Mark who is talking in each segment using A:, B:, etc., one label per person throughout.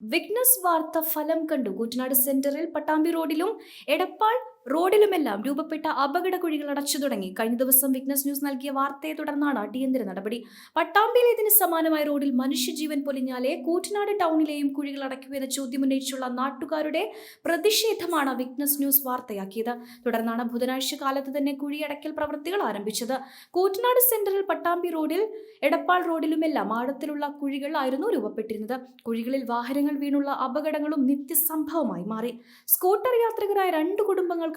A: വിഗ്നസ് വാർത്ത ഫലം കണ്ടു കൂറ്റനാട് സെന്ററിൽ പട്ടാമ്പി റോഡിലും എടപ്പാൾ റോഡിലുമെല്ലാം രൂപപ്പെട്ട അപകട കുഴികൾ അടച്ചു തുടങ്ങി. കഴിഞ്ഞ ദിവസം വിഗ്നസ് ന്യൂസ് നൽകിയ വാർത്തയെ തുടർന്നാണ് അടിയന്തര നടപടി. പട്ടാമ്പിയിലെ ഇതിന് സമാനമായ റോഡിൽ മനുഷ്യജീവൻ പൊലിഞ്ഞാലേ കൂറ്റനാട് ടൗണിലെയും കുഴികൾ അടയ്ക്കൂ എന്ന ചോദ്യമുന്നയിച്ചുള്ള നാട്ടുകാരുടെ പ്രതിഷേധമാണ് വിഗ്നസ് ന്യൂസ് വാർത്തയാക്കിയത്. തുടർന്നാണ് ബുധനാഴ്ച കാലത്ത് തന്നെ കുഴിയടയ്ക്കൽ പ്രവൃത്തികൾ ആരംഭിച്ചത്. കൂറ്റനാട് സെന്ററിൽ പട്ടാമ്പി റോഡിൽ എടപ്പാൾ റോഡിലുമെല്ലാം ആഴത്തിലുള്ള കുഴികൾ ആയിരുന്നു രൂപപ്പെട്ടിരുന്നത്. കുഴികളിൽ വാഹനങ്ങൾ വീണുള്ള അപകടങ്ങളും നിത്യസംഭവമായി മാറി. സ്കൂട്ടർ യാത്രികരായ രണ്ട്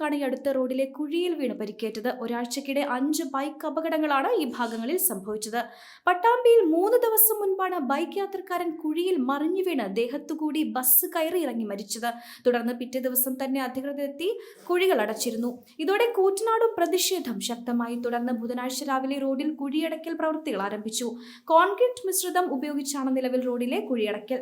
A: കുടുംബങ്ങൾക്കാണ് ഈ അടുത്ത റോഡിലെ കുഴിയിൽ വീണ് പരിക്കേറ്റത്. ഒരാഴ്ചക്കിടെ അഞ്ച് ബൈക്ക് അപകടങ്ങളാണ് ഈ ഭാഗങ്ങളിൽ സംഭവിച്ചത്. പട്ടാമ്പിയിൽ മൂന്ന് ദിവസം മുൻപാണ് ബൈക്ക് യാത്രക്കാരൻ കുഴിയിൽ മറിഞ്ഞു വീണ് ദേഹത്തുകൂടി ബസ് കയറി ഇറങ്ങി മരിച്ചത്. തുടർന്ന് പിറ്റേ ദിവസം തന്നെ അധികൃതരെത്തി കുഴികൾ അടച്ചിരുന്നു. ഇതോടെ കൂറ്റനാടും പ്രതിഷേധം ശക്തമായി. തുടർന്ന് ബുധനാഴ്ച രാവിലെ റോഡിൽ കുഴിയടക്കൽ പ്രവൃത്തികൾ ആരംഭിച്ചു. കോൺക്രീറ്റ് മിശ്രിതം ഉപയോഗിച്ചാണ് നിലവിൽ റോഡിലെ കുഴിയടയ്ക്കൽ.